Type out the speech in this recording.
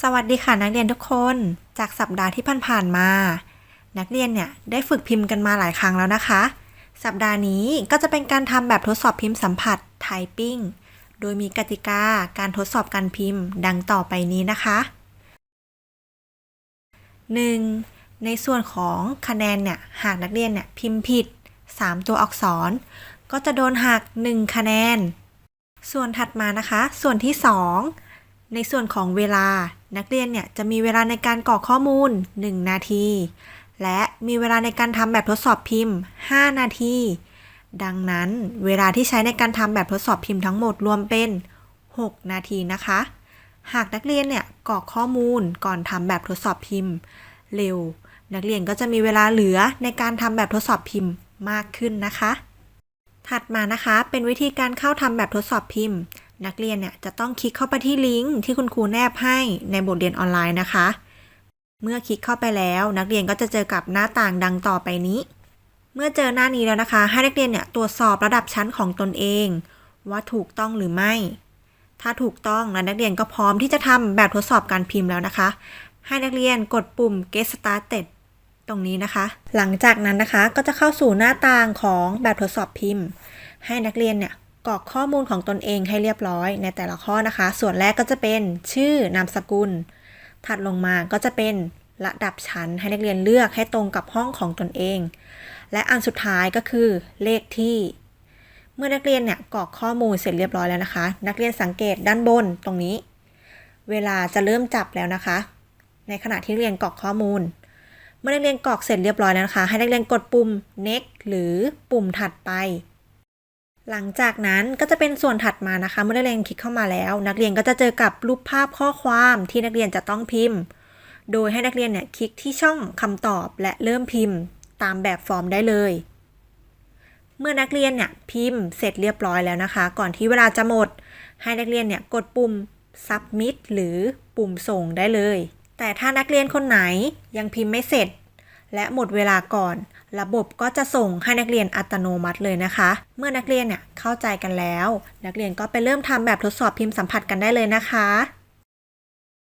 สวัสดีค่ะนักเรียนทุกคน จากสัปดาห์ที่ผ่านๆมา นักเรียนเนี่ยได้ฝึกพิมพ์กันมาหลายครั้งแล้วนะคะ สัปดาห์นี้ก็จะเป็นการทำแบบทดสอบพิมพ์สัมผัส typing โดยมีกติกาการทดสอบการพิมพ์ดังต่อไปนี้นะคะ 1. ในส่วนของคะแนนเนี่ยหากนักเรียนเนี่ยพิมพ์ผิด 3 ตัวอักษร ก็จะโดนหัก 1 คะแนน ส่วนถัดมานะคะ ส่วนที่ 2 ในส่วนของเวลานักเรียนเนี่ยจะมีเวลาในการกรอกข้อมูล 1 นาที และมีเวลาในการทำแบบทดสอบพิมพ์ 5 นาที ดังนั้นเวลาที่ใช้ในการทำแบบทดสอบพิมพ์ทั้งหมดรวมเป็น 6 นาทีนะคะ หากนักเรียนเนี่ยกรอกข้อมูลก่อนทำแบบทดสอบพิมพ์ เร็ว นักเรียนก็จะมีเวลาเหลือในการทำแบบทดสอบพิมพ์มากขึ้นนะคะ ถัดมานะคะเป็นวิธีการเข้าทำแบบทดสอบพิมพ์ นักเรียนเนี่ยจะต้องคลิกเข้าไปที่ลิงก์ที่คุณครูแนบให้ในบทเรียนออนไลน์นะคะ เมื่อคลิกเข้าไปแล้วนักเรียนก็จะเจอกับหน้าต่างดังต่อไปนี้ เมื่อเจอหน้านี้แล้วนะคะ ให้นักเรียนเนี่ยตรวจสอบระดับชั้นของตนเอง ว่าถูกต้องหรือไม่ ถ้าถูกต้องแล้วนักเรียนก็พร้อมที่จะทำแบบทดสอบการพิมพ์แล้วนะคะ ให้นักเรียนกดปุ่ม get started ตรงนี้นะคะ หลังจากนั้นนะคะก็จะเข้าสู่หน้าต่างของแบบทดสอบพิมพ์ ให้นักเรียนเนี่ย กรอกข้อมูลของตนเองให้เรียบร้อยในแต่ละข้อนะคะ ส่วนแรกก็จะเป็นชื่อนามสกุล ถัดลงมาก็จะเป็นระดับชั้นให้นักเรียนเลือกให้ตรงกับห้องของตนเอง และอันสุดท้ายก็คือเลขที่ เมื่อนักเรียนเนี่ยกรอกข้อมูลเสร็จเรียบร้อยแล้วนะคะ นักเรียนสังเกตด้านบนตรงนี้ เวลาจะเริ่มจับแล้วนะคะ ในขณะที่เรียนกรอกข้อมูล เมื่อนักเรียนกรอกเสร็จเรียบร้อยแล้วนะคะ ให้นักเรียนกดปุ่ม next หรือปุ่มถัดไป หลังจากนั้นก็จะเป็นส่วนถัดมานะคะ เมื่อนักเรียนคลิกเข้ามาแล้ว นักเรียนก็จะเจอกับรูปภาพข้อความที่นักเรียนจะต้องพิมพ์ โดยให้นักเรียนเนี่ยคลิกที่ช่องคำตอบและเริ่มพิมพ์ ตามแบบฟอร์มได้เลย เมื่อนักเรียนเนี่ยพิมพ์เสร็จเรียบร้อยแล้วนะคะ ก่อนที่เวลาจะหมด ให้นักเรียนเนี่ยกดปุ่ม submit หรือปุ่มส่งได้เลย แต่ถ้านักเรียนคนไหนยังพิมพ์ไม่เสร็จ และหมดเวลาก่อน ระบบก็จะส่งให้นักเรียนอัตโนมัติเลยนะคะ เมื่อนักเรียนเนี่ยเข้าใจกันแล้ว นักเรียนก็ไปเริ่มทำแบบทดสอบพิมพ์สัมผัสกันได้เลยนะคะ